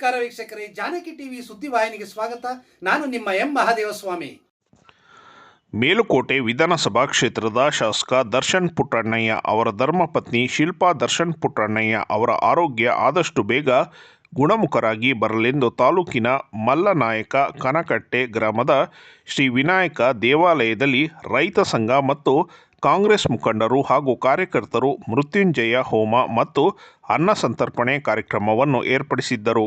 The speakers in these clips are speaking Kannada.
ನಮಸ್ಕಾರ ವೀಕ್ಷಕರೇ, ಜಾನಕಿ ಟಿವಿ ಸುದ್ದಿವಾಹಿನಿಗೆ ಸ್ವಾಗತ. ನಾನು ನಿಮ್ಮ ಎಂ ಮಹಾದೇವಸ್ವಾಮಿ. ಮೇಲುಕೋಟೆ ವಿಧಾನಸಭಾ ಕ್ಷೇತ್ರದ ಶಾಸಕ ದರ್ಶನ್ ಪುಟ್ಟಣ್ಣಯ್ಯ ಅವರ ಧರ್ಮಪತ್ನಿ ಶಿಲ್ಪಾ ದರ್ಶನ್ ಪುಟ್ಟಣ್ಣಯ್ಯ ಅವರ ಆರೋಗ್ಯ ಆದಷ್ಟು ಬೇಗ ಗುಣಮುಖರಾಗಿ ಬರಲೆಂದು ತಾಲೂಕಿನ ಮಲ್ಲನಾಯಕ ಕನಕಟ್ಟೆ ಗ್ರಾಮದ ಶ್ರೀ ವಿನಾಯಕ ದೇವಾಲಯದಲ್ಲಿ ರೈತ ಸಂಘ ಮತ್ತು ಕಾಂಗ್ರೆಸ್ ಮುಖಂಡರು ಹಾಗೂ ಕಾರ್ಯಕರ್ತರು ಮೃತ್ಯುಂಜಯ ಹೋಮ ಮತ್ತು ಅನ್ನ ಸಂತರ್ಪಣೆ ಕಾರ್ಯಕ್ರಮವನ್ನು ಏರ್ಪಡಿಸಿದ್ದರು.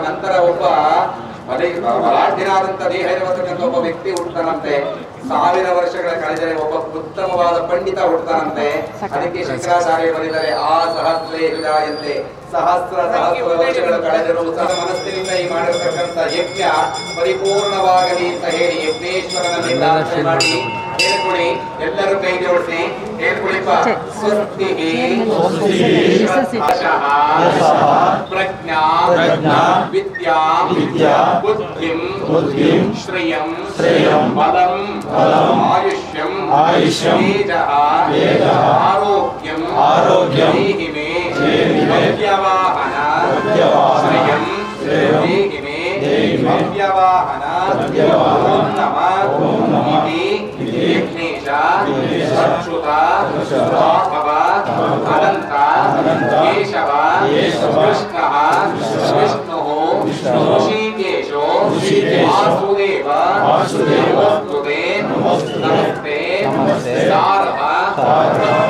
ನಂತರ ಒಬ್ಬ ಅದೇ ಬಲಾಢ್ಯನಾದಂತ ದೇಹ ಇರತಕ್ಕಂಥ ಒಬ್ಬ ವ್ಯಕ್ತಿ ಹುಟ್ಟತಾನಂತೆ ಸಾವಿರ ವರ್ಷಗಳ ಕಳೆದರೆ ಒಬ್ಬ ಉತ್ತಮವಾದ ಪಂಡಿತ ಹುಟ್ಟತಾನಂತೆ ಅದಕ್ಕೆ ಶಂಕರಾಚಾರ್ಯ ಬರೆದರೆ, ಆ ಸಹಸ್ರೇ ವಿದಾಯಂತೆ ಸಹಸ್ರ ಸಹಸ್ರ ವರ್ಷಗಳು ಕಳೆದರೂ ಸಹ ಮನಸ್ಸಿನಿಂದ ಈ ಮಾಡಿರತಕ್ಕಂಥ ಯಜ್ಞ ಪರಿಪೂರ್ಣವಾಗಲಿ ಅಂತ ಹೇಳಿ ಯಜ್ಞೇಶ್ವರನ ಪ್ರಾರ್ಥನೆ ಮಾಡಿ ಹೇಳ್ಕೊಳ್ಳಿ ಎಲ್ಲರೂ ಕೈ ಜೋಡಿಸಿ ಹೇಳ್ಕೊಳ್ಳಿಪ್ಪ. ಸ್ವಸ್ತಿ ಆಶಃ ಪ್ರಜ್ಞಾ ವಿದ್ಯಾ ಬುದ್ಧಿಂ ಶ್ರಿಯಂ ಬಲಂ ಆಯುಷ್ಯಂ ತೇಜಃ ಆರೋಗ್ಯಂ ದೇಹಿ प्रत्यवाहन स्वयं देगिमे प्रत्यवाहन ॐ नमः इति विघ्नेश सच्युता राघव अनन्ता केशव कृष्णः विष्णुः ऋषिकेशो वासुदेव नमस्ते नमस्ते सारः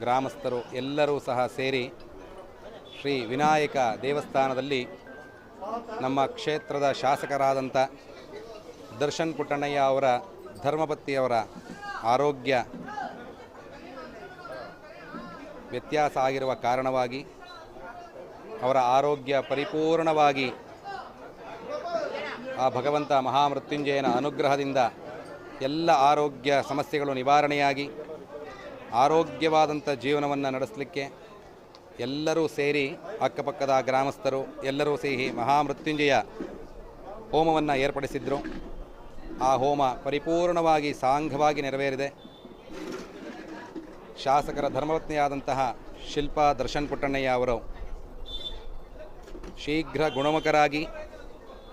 ಗ್ರಾಮಸ್ಥರು ಎಲ್ಲರೂ ಸಹ ಸೇರಿ ಶ್ರೀ ವಿನಾಯಕ ದೇವಸ್ಥಾನದಲ್ಲಿ ನಮ್ಮ ಕ್ಷೇತ್ರದ ಶಾಸಕರಾದಂಥ ದರ್ಶನ್ ಪುಟ್ಟಣ್ಣಯ್ಯ ಅವರ ಧರ್ಮಪತ್ನಿಯವರ ಆರೋಗ್ಯ ವ್ಯತ್ಯಾಸ ಆಗಿರುವ ಕಾರಣವಾಗಿ ಅವರ ಆರೋಗ್ಯ ಪರಿಪೂರ್ಣವಾಗಿ ಆ ಭಗವಂತ ಮಹಾಮೃತ್ಯುಂಜಯನ ಅನುಗ್ರಹದಿಂದ ಎಲ್ಲ ಆರೋಗ್ಯ ಸಮಸ್ಯೆಗಳು ನಿವಾರಣೆಯಾಗಿ ಆರೋಗ್ಯವಾದಂಥ ಜೀವನವನ್ನು ನಡೆಸಲಿಕ್ಕೆ ಎಲ್ಲರೂ ಸೇರಿ ಅಕ್ಕಪಕ್ಕದ ಗ್ರಾಮಸ್ಥರು, ಎಲ್ಲರೂ ಸೇರಿ ಮಹಾಮೃತ್ಯುಂಜಯ ಹೋಮವನ್ನು ಏರ್ಪಡಿಸಿದ್ರು. ಆ ಹೋಮ ಪರಿಪೂರ್ಣವಾಗಿ ಸಾಂಘವಾಗಿ ನೆರವೇರಿದೆ. ಶಾಸಕರ ಧರ್ಮರತ್ನೆಯಾದಂತಹ ಶಿಲ್ಪಾ ದರ್ಶನ್ ಪುಟ್ಟಣ್ಣಯ್ಯ ಅವರು ಶೀಘ್ರ ಗುಣಮುಖರಾಗಿ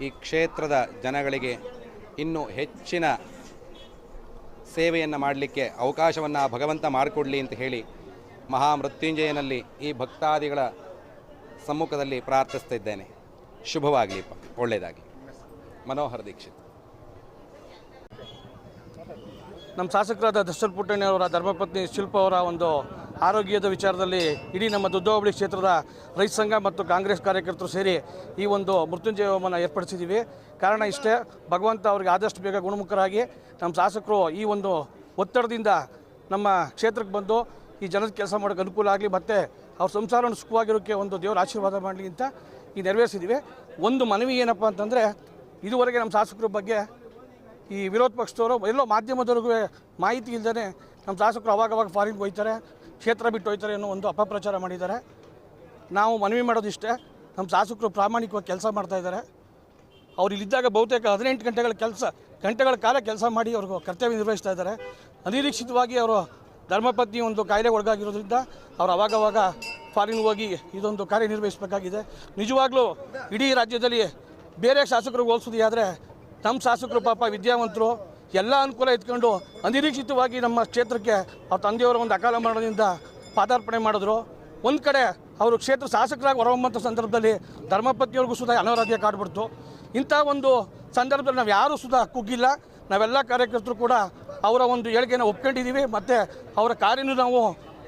ಈ ಕ್ಷೇತ್ರದ ಜನಗಳಿಗೆ ಇನ್ನೂ ಹೆಚ್ಚಿನ ಸೇವೆಯನ್ನು ಮಾಡಲಿಕ್ಕೆ ಅವಕಾಶವನ್ನು ಆ ಭಗವಂತ ಮಾಡಿಕೊಡಲಿ ಅಂತ ಹೇಳಿ ಮಹಾಮೃತ್ಯುಂಜಯನಲ್ಲಿ ಈ ಭಕ್ತಾದಿಗಳ ಸಮ್ಮುಖದಲ್ಲಿ ಪ್ರಾರ್ಥಿಸ್ತಾ ಇದ್ದೇನೆ ಶುಭವಾಗಲಿಪ್ಪ ಒಳ್ಳೆಯದಾಗಲಿ. ಮನೋಹರ್ ದೀಕ್ಷಿತ್. ನಮ್ಮ ಶಾಸಕರಾದ ದರ್ಶನ್ ಪುಟ್ಟಣ್ಣವರ ಧರ್ಮಪತ್ನಿ ಶಿಲ್ಪ ಅವರ ಒಂದು ಆರೋಗ್ಯದ ವಿಚಾರದಲ್ಲಿ ಇಡೀ ನಮ್ಮ ದುದ್ದೋಬಳಿ ಕ್ಷೇತ್ರದ ರೈತ ಸಂಘ ಮತ್ತು ಕಾಂಗ್ರೆಸ್ ಕಾರ್ಯಕರ್ತರು ಸೇರಿ ಈ ಒಂದು ಮೃತ್ಯುಂಜಯ ಹೋಮನ ಏರ್ಪಡಿಸಿದ್ದೀವಿ. ಕಾರಣ ಇಷ್ಟೇ, ಭಗವಂತ ಅವರಿಗೆ ಆದಷ್ಟು ಬೇಗ ಗುಣಮುಖರಾಗಿ ನಮ್ಮ ಶಾಸಕರು ಈ ಒಂದು ಒತ್ತಡದಿಂದ ನಮ್ಮ ಕ್ಷೇತ್ರಕ್ಕೆ ಬಂದು ಈ ಜನದ ಕೆಲಸ ಮಾಡೋಕ್ಕೆ ಅನುಕೂಲ ಆಗಲಿ, ಮತ್ತು ಅವ್ರ ಸಂಸಾರವನ್ನು ಸುಖವಾಗಿರೋಕ್ಕೆ ಒಂದು ದೇವರ ಆಶೀರ್ವಾದ ಮಾಡಲಿ ಅಂತ ಈ ನೆರವೇರಿಸಿದ್ದೀವಿ. ಒಂದು ಮನವಿ ಏನಪ್ಪ ಅಂತಂದರೆ, ಇದುವರೆಗೆ ನಮ್ಮ ಶಾಸಕರ ಬಗ್ಗೆ ಈ ವಿರೋಧ ಪಕ್ಷದವರು ಎಲ್ಲೋ ಮಾಧ್ಯಮದವ್ರಿಗೂ ಮಾಹಿತಿ ಇಲ್ಲದೇ ನಮ್ಮ ಶಾಸಕರು ಅವಾಗವಾಗ ಫಾರಿನ್ಗೆ ಹೋಗ್ತಾರೆ. ಕ್ಷೇತ್ರ ಬಿಟ್ಟು ಹೋಯ್ತಾರೆ ಅನ್ನೋ ಒಂದು ಅಪಪ್ರಚಾರ ಮಾಡಿದ್ದಾರೆ. ನಾವು ಮನವಿ ಮಾಡೋದಿಷ್ಟೇ. ನಮ್ಮ ಶಾಸಕರು ಪ್ರಾಮಾಣಿಕವಾಗಿ ಕೆಲಸ ಮಾಡ್ತಾಯಿದ್ದಾರೆ ಅವ್ರು ಇಲ್ಲಿದ್ದಾಗ ಬಹುತೇಕ ಹದಿನೆಂಟು ಗಂಟೆಗಳ ಕೆಲಸ, ಗಂಟೆಗಳ ಕಾಲ ಕೆಲಸ ಮಾಡಿ ಅವ್ರಿಗೆ ಕರ್ತವ್ಯ ನಿರ್ವಹಿಸ್ತಾ ಇದ್ದಾರೆ. ಅನಿರೀಕ್ಷಿತವಾಗಿ ಅವರು ಧರ್ಮಪತ್ನಿ ಒಂದು ಕಾಯಿಲೆ ಒಳಗಾಗಿರೋದ್ರಿಂದ ಅವ್ರು ಅವಾಗವಾಗ ಫಾರಿನ್ ಹೋಗಿ ಇದೊಂದು ಕಾರ್ಯನಿರ್ವಹಿಸಬೇಕಾಗಿದೆ. ನಿಜವಾಗ್ಲೂ ಇಡೀ ರಾಜ್ಯದಲ್ಲಿ ಬೇರೆ ಶಾಸಕರು ಹೋಲಿಸೋದು ಆದರೆ ನಮ್ಮ ಶಾಸಕರು ಪಾಪ ವಿದ್ಯಾವಂತರು ಎಲ್ಲ ಅನುಕೂಲ ಇಟ್ಕೊಂಡು ಅನಿರೀಕ್ಷಿತವಾಗಿ ನಮ್ಮ ಕ್ಷೇತ್ರಕ್ಕೆ ಅವ್ರ ತಂದೆಯವರ ಒಂದು ಅಕಾಲ ಮರಣದಿಂದ ಪಾದಾರ್ಪಣೆ ಮಾಡಿದ್ರು. ಒಂದು ಕಡೆ ಅವರು ಕ್ಷೇತ್ರ ಶಾಸಕರಾಗಿ ಹೊರಹೊಮ್ಮಂಥ ಸಂದರ್ಭದಲ್ಲಿ ಧರ್ಮಪತ್ನಿಯವ್ರಿಗೂ ಸುಧಾ ಅನಾರೋಗ್ಯ ಕಾಡ್ಬಿಡ್ತು. ಇಂಥ ಒಂದು ಸಂದರ್ಭದಲ್ಲಿ ನಾವು ಯಾರೂ ಸುಧಾ ಕುಗ್ಗಿಲ್ಲ. ನಾವೆಲ್ಲ ಕಾರ್ಯಕರ್ತರು ಕೂಡ ಅವರ ಒಂದು ಹೇಳಿಕೆನ ಒಪ್ಕೊಂಡಿದ್ದೀವಿ ಮತ್ತು ಅವರ ಕಾರ್ಯನೂ ನಾವು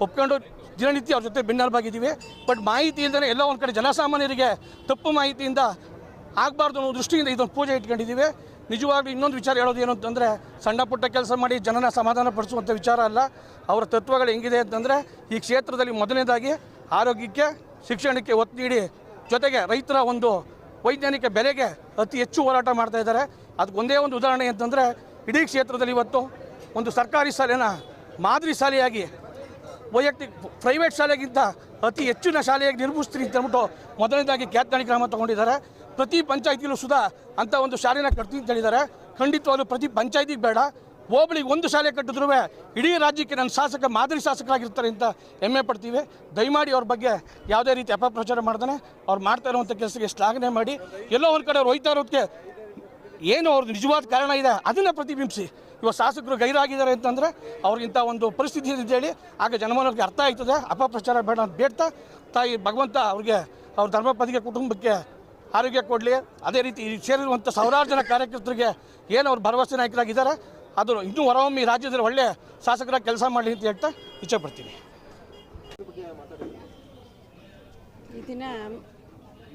ಒಪ್ಕೊಂಡು ದಿನನಿತ್ಯ ಅವ್ರ ಜೊತೆ ಬೆನ್ನೆಲುಬಾಗಿದ್ದೀವಿ ಬಟ್ ಮಾಹಿತಿ ಇಲ್ಲದೇ ಎಲ್ಲ ಒಂದು ಕಡೆ ಜನಸಾಮಾನ್ಯರಿಗೆ ತಪ್ಪು ಮಾಹಿತಿಯಿಂದ ಆಗಬಾರ್ದು ಅನ್ನೋ ದೃಷ್ಟಿಯಿಂದ ಇದೊಂದು ಪೂಜೆ ಇಟ್ಕೊಂಡಿದ್ದೀವಿ. ನಿಜವಾಗ್ಲೂ ಇನ್ನೊಂದು ವಿಚಾರ ಹೇಳೋದು ಏನು ಅಂತಂದರೆ, ಸಣ್ಣ ಪುಟ್ಟ ಕೆಲಸ ಮಾಡಿ ಜನನ ಸಮಾಧಾನ ಪಡಿಸುವಂಥ ವಿಚಾರ ಅಲ್ಲ. ಅವರ ತತ್ವಗಳು ಹೆಂಗಿದೆ ಅಂತಂದರೆ, ಈ ಕ್ಷೇತ್ರದಲ್ಲಿ ಮೊದಲನೇದಾಗಿ ಆರೋಗ್ಯಕ್ಕೆ, ಶಿಕ್ಷಣಕ್ಕೆ ಒತ್ತು ನೀಡಿ, ಜೊತೆಗೆ ರೈತರ ಒಂದು ವೈಜ್ಞಾನಿಕ ಬೆಲೆಗೆ ಅತಿ ಹೆಚ್ಚು ಹೋರಾಟ ಮಾಡ್ತಾ ಇದ್ದಾರೆ. ಅದಕ್ಕೆ ಒಂದೇ ಉದಾಹರಣೆ ಅಂತಂದರೆ, ಇಡೀ ಕ್ಷೇತ್ರದಲ್ಲಿ ಇವತ್ತು ಒಂದು ಸರ್ಕಾರಿ ಶಾಲೆನ ಮಾದರಿ ಶಾಲೆಯಾಗಿ, ವೈಯಕ್ತಿಕ ಪ್ರೈವೇಟ್ ಶಾಲೆಗಿಂತ ಅತಿ ಹೆಚ್ಚಿನ ಶಾಲೆಯಾಗಿ ನಿರ್ಮಿಸ್ತೀನಿ ಅಂತ ಅಂದ್ಬಿಟ್ಟು ಮೊದಲನೇದಾಗಿ ಖ್ಯಾತನಾಡಿ ಗ್ರಾಮ ತೊಗೊಂಡಿದ್ದಾರೆ. ಪ್ರತಿ ಪಂಚಾಯತಿಲೂ ಸುಧಾ ಅಂತ ಒಂದು ಶಾಲೆನ ಕಟ್ತೀನಿ ಹೇಳಿದ್ದಾರೆ. ಖಂಡಿತವಾಗ್ಲೂ ಪ್ರತಿ ಪಂಚಾಯತಿಗೆ ಬೇಡ. ಹೋಬಳಿಗೆ ಒಂದು ಶಾಲೆ ಕಟ್ಟಿದ್ರೂ ಇಡೀ ರಾಜ್ಯಕ್ಕೆ ನನ್ನ ಶಾಸಕ, ಮಾದರಿ ಶಾಸಕರಾಗಿರ್ತಾರೆ ಅಂತ ಹೆಮ್ಮೆ ಪಡ್ತೀವಿ. ದಯಮಾಡಿ ಅವ್ರ ಬಗ್ಗೆ ಯಾವುದೇ ರೀತಿ ಅಪಪ್ರಚಾರ ಮಾಡ್ದಾನೆ, ಅವ್ರು ಮಾಡ್ತಾ ಇರುವಂಥ ಕೆಲಸಕ್ಕೆ ಶ್ಲಾಘನೆ ಮಾಡಿ. ಎಲ್ಲೋ ಒಂದು ಕಡೆ ಹೋಯ್ತಾ ಇರೋದಕ್ಕೆ ಏನು ಅವ್ರದ್ದು ನಿಜವಾದ ಕಾರಣ ಇದೆ, ಅದನ್ನು ಪ್ರತಿಬಿಂಬಿಸಿ. ಇವಾಗ ಶಾಸಕರು ಗೈರಾಗಿದ್ದಾರೆ ಅಂತಂದರೆ ಅವ್ರಿಗಿಂಥ ಒಂದು ಪರಿಸ್ಥಿತಿ ಇದೆ ಹೇಳಿ, ಆಗ ಜನಮಾನವ್ರಿಗೆ ಅರ್ಥ ಆಯ್ತದೆ ಅಪಪ್ರಚಾರ ಬೇಡ ಅಂತ ಬೇಡ್ತಾ, ತಾಯಿ ಭಗವಂತ ಅವ್ರಿಗೆ ಅವ್ರ ಧರ್ಮಪದಿಗೆ ಕುಟುಂಬಕ್ಕೆ ಆರೋಗ್ಯ ಕೊಡಲಿ. ಅದೇ ರೀತಿ ಸೇರಿರುವಂಥ ಸಾವಿರಾರು ಜನ ಕಾರ್ಯಕರ್ತರಿಗೆ ಏನು ಅವ್ರು ಭರವಸೆ ನಾಯಕರಾಗಿದ್ದಾರೆ. ಅದು ಇನ್ನೂ ಹೊರಹೊಮ್ಮಿ ರಾಜ್ಯದಲ್ಲಿ ಒಳ್ಳೆ ಶಾಸಕರ ಕೆಲಸ ಮಾಡಲಿ ಅಂತ ಹೇಳ್ತಾ ಇಚ್ಛೆಪಡ್ತೀನಿ. ಈ ದಿನ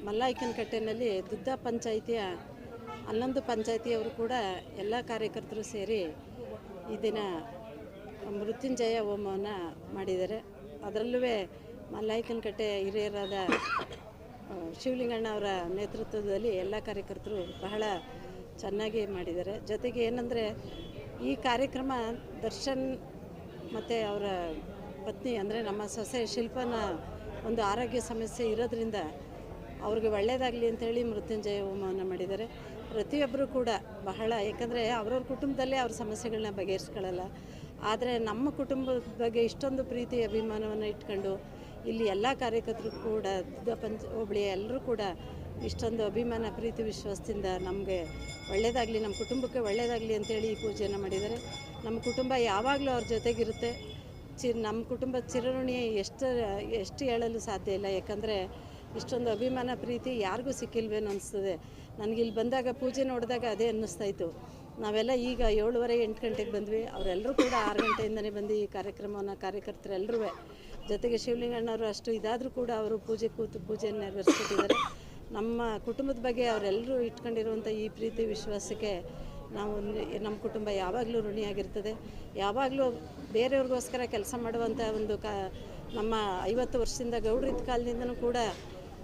ಮಲ್ಲಾಯ್ಕನಕಟ್ಟೆನಲ್ಲಿ ದುದ್ದ ಪಂಚಾಯಿತಿಯ ಹನ್ನೊಂದು ಪಂಚಾಯಿತಿಯವರು ಕೂಡ ಎಲ್ಲ ಕಾರ್ಯಕರ್ತರು ಸೇರಿ ಈ ದಿನ ಮೃತ್ಯುಂಜಯ ಹೋಮವನ್ನು ಮಾಡಿದ್ದಾರೆ. ಅದರಲ್ಲೂ ಮಲ್ಲಾಯ್ಕನಕಟ್ಟೆ ಹಿರಿಯರಾದ ಶಿವಲಿಂಗಣ್ಣ ಅವರ ನೇತೃತ್ವದಲ್ಲಿ ಎಲ್ಲ ಕಾರ್ಯಕರ್ತರು ಬಹಳ ಚೆನ್ನಾಗಿ ಮಾಡಿದ್ದಾರೆ. ಜೊತೆಗೆ ಏನಂದರೆ, ಈ ಕಾರ್ಯಕ್ರಮ ದರ್ಶನ್ ಮತ್ತು ಅವರ ಪತ್ನಿ ಅಂದರೆ ನಮ್ಮ ಸೊಸೆ ಶಿಲ್ಪನ ಒಂದು ಆರೋಗ್ಯ ಸಮಸ್ಯೆ ಇರೋದ್ರಿಂದ ಅವ್ರಿಗೆ ಒಳ್ಳೆಯದಾಗಲಿ ಅಂತೇಳಿ ಮೃತ್ಯುಂಜಯ ಹೋಮವನ್ನು ಮಾಡಿದ್ದಾರೆ. ಪ್ರತಿಯೊಬ್ಬರು ಕೂಡ ಬಹಳ, ಯಾಕಂದರೆ ಅವ್ರವ್ರ ಕುಟುಂಬದಲ್ಲೇ ಅವ್ರ ಸಮಸ್ಯೆಗಳನ್ನ ಬಗೆಹರಿಸ್ಕೊಳ್ಳಲ್ಲ. ಆದರೆ ನಮ್ಮ ಕುಟುಂಬದ ಬಗ್ಗೆ ಇಷ್ಟೊಂದು ಪ್ರೀತಿ, ಅಭಿಮಾನವನ್ನು ಇಟ್ಕೊಂಡು ಇಲ್ಲಿ ಎಲ್ಲ ಕಾರ್ಯಕರ್ತರು ಕೂಡ ಪಂಚ, ಹೋಬಳಿಯ ಎಲ್ಲರೂ ಕೂಡ ಇಷ್ಟೊಂದು ಅಭಿಮಾನ, ಪ್ರೀತಿ, ವಿಶ್ವಾಸದಿಂದ ನಮಗೆ ಒಳ್ಳೆಯದಾಗಲಿ ನಮ್ಮ ಕುಟುಂಬಕ್ಕೆ ಒಳ್ಳೆಯದಾಗಲಿ ಅಂತೇಳಿ ಈ ಪೂಜೆಯನ್ನು ಮಾಡಿದ್ದಾರೆ. ನಮ್ಮ ಕುಟುಂಬ ಯಾವಾಗಲೂ ಅವ್ರ ಜೊತೆಗಿರುತ್ತೆ. ಚಿ ನಮ್ಮ ಕುಟುಂಬದ ಚಿರಋಣಿ ಎಷ್ಟು ಎಷ್ಟು ಹೇಳಲು ಸಾಧ್ಯ ಇಲ್ಲ. ಯಾಕಂದರೆ ಇಷ್ಟೊಂದು ಅಭಿಮಾನ, ಪ್ರೀತಿ ಯಾರಿಗೂ ಸಿಕ್ಕಿಲ್ವೇನೋ ಅನಿಸ್ತದೆ. ನನಗೆ ಇಲ್ಲಿ ಬಂದಾಗ ಪೂಜೆ ನೋಡಿದಾಗ ಅದೇ ಅನ್ನಿಸ್ತಾ ಇತ್ತು. ನಾವೆಲ್ಲ ಈಗ ಏಳುವರೆ ಎಂಟು ಗಂಟೆಗೆ ಬಂದ್ವಿ. ಅವರೆಲ್ಲರೂ ಕೂಡ ಆರು ಗಂಟೆಯಿಂದನೇ ಬಂದು ಈ ಕಾರ್ಯಕ್ರಮವನ್ನು ಕಾರ್ಯಕರ್ತರೆಲ್ಲರೂ ಜೊತೆಗೆ ಶಿವಲಿಂಗಣ್ಣವರು ಅಷ್ಟು ಇದಾದರೂ ಕೂಡ ಅವರು ಪೂಜೆ ಕೂತು ಪೂಜೆಯನ್ನು ನೆರವೇರಿಸ್ಕೊಟ್ಟಿದ್ದಾರೆ. ನಮ್ಮ ಕುಟುಂಬದ ಬಗ್ಗೆ ಅವರೆಲ್ಲರೂ ಇಟ್ಕೊಂಡಿರುವಂಥ ಈ ಪ್ರೀತಿ ವಿಶ್ವಾಸಕ್ಕೆ ನಾವು ನಮ್ಮ ಕುಟುಂಬ ಯಾವಾಗಲೂ ಋಣಿಯಾಗಿರ್ತದೆ. ಯಾವಾಗಲೂ ಬೇರೆಯವ್ರಿಗೋಸ್ಕರ ಕೆಲಸ ಮಾಡುವಂಥ ಒಂದು ಕ, ನಮ್ಮ ಐವತ್ತು ವರ್ಷದಿಂದ ಗೌಡ್ರಿದ್ದ ಕಾಲದಿಂದನೂ ಕೂಡ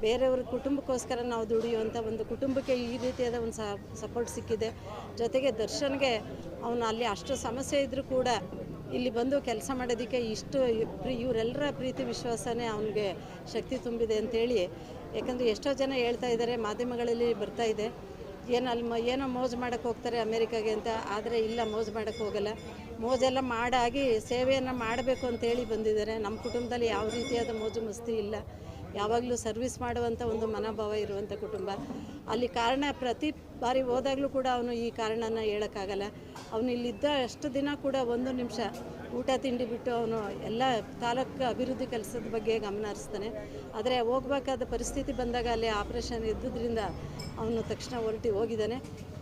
ಬೇರೆಯವ್ರ ಕುಟುಂಬಕ್ಕೋಸ್ಕರ ನಾವು ದುಡಿಯುವಂಥ ಒಂದು ಕುಟುಂಬಕ್ಕೆ ಈ ರೀತಿಯಾದ ಒಂದು ಸಪೋರ್ಟ್ ಸಿಕ್ಕಿದೆ. ಜೊತೆಗೆ ದರ್ಶನ್ಗೆ ಅವನು ಅಲ್ಲಿ ಅಷ್ಟು ಸಮಸ್ಯೆ ಇದ್ದರೂ ಕೂಡ ಇಲ್ಲಿ ಬಂದು ಕೆಲಸ ಮಾಡೋದಕ್ಕೆ ಇಷ್ಟು ಇವರೆಲ್ಲರ ಪ್ರೀತಿ ವಿಶ್ವಾಸನೇ ಅವನಿಗೆ ಶಕ್ತಿ ತುಂಬಿದೆ ಅಂತೇಳಿ. ಯಾಕಂದರೆ ಎಷ್ಟೋ ಜನ ಹೇಳ್ತಾ ಇದ್ದಾರೆ, ಮಾಧ್ಯಮಗಳಲ್ಲಿ ಬರ್ತಾ ಇದೆ. ಏನು ಅಲ್ಲಿ ಮ ಏನೋ ಮೋಜು ಮಾಡೋಕ್ಕೆ ಹೋಗ್ತಾರೆ ಅಮೇರಿಕಾಗೆ ಅಂತ, ಆದರೆ ಇಲ್ಲ, ಮೋಜು ಮಾಡೋಕ್ಕೆ ಹೋಗಲ್ಲ. ಮೋಜೆಲ್ಲ ಮಾಡಾಗಿ ಸೇವೆಯನ್ನು ಮಾಡಬೇಕು ಅಂತೇಳಿ ಬಂದಿದ್ದಾರೆ. ನಮ್ಮ ಕುಟುಂಬದಲ್ಲಿ ಯಾವ ರೀತಿಯಾದ ಮೋಜು ಮಸ್ತಿ ಇಲ್ಲ. ಯಾವಾಗಲೂ ಸರ್ವಿಸ್ ಮಾಡುವಂಥ ಒಂದು ಮನೋಭಾವ ಇರುವಂಥ ಕುಟುಂಬ. ಅಲ್ಲಿ ಕಾರಣ ಪ್ರತಿ ಬಾರಿ ಹೋದಾಗಲೂ ಕೂಡ ಅವನು ಈ ಕಾರಣನ ಹೇಳೋಕ್ಕಾಗಲ್ಲ. ಅವನು ಇಲ್ಲಿದ್ದ ಅಷ್ಟು ದಿನ ಕೂಡ ಒಂದು ನಿಮಿಷ ಊಟ ತಿಂಡಿ ಬಿಟ್ಟು ಅವನು ಎಲ್ಲ ತಾಲೂಕು ಅಭಿವೃದ್ಧಿ ಕೆಲಸದ ಬಗ್ಗೆ ಗಮನ ಹರಿಸ್ತಾನೆ. ಆದರೆ ಹೋಗ್ಬೇಕಾದ ಪರಿಸ್ಥಿತಿ ಬಂದಾಗ ಅಲ್ಲಿ ಆಪ್ರೇಷನ್ ಇದ್ದುದರಿಂದ ಅವನು ತಕ್ಷಣ ಹೊರಟಿ ಹೋಗಿದ್ದಾನೆ.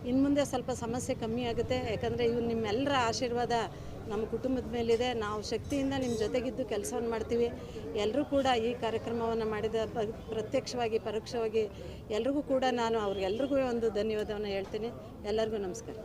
ಇನ್ನು ಮುಂದೆ ಸ್ವಲ್ಪ ಸಮಸ್ಯೆ ಕಮ್ಮಿ ಆಗುತ್ತೆ. ಯಾಕಂದರೆ ಇವು ನಿಮ್ಮೆಲ್ಲರ ಆಶೀರ್ವಾದ ನಮ್ಮ ಕುಟುಂಬದ ಮೇಲಿದೆ. ನಾವು ಶಕ್ತಿಯಿಂದ ನಿಮ್ಮ ಜೊತೆಗಿದ್ದು ಕೆಲಸವನ್ನು ಮಾಡ್ತೀವಿ. ಎಲ್ಲರೂ ಕೂಡ ಈ ಕಾರ್ಯಕ್ರಮವನ್ನು ಮಾಡಿದ ಪ್ರತ್ಯಕ್ಷವಾಗಿ, ಪರೋಕ್ಷವಾಗಿ ಎಲ್ರಿಗೂ ಕೂಡ ನಾನು ಅವ್ರಿಗೆಲ್ರಿಗೂ ಒಂದು ಧನ್ಯವಾದವನ್ನು ಹೇಳ್ತೀನಿ. ಎಲ್ಲರಿಗೂ ನಮಸ್ಕಾರ.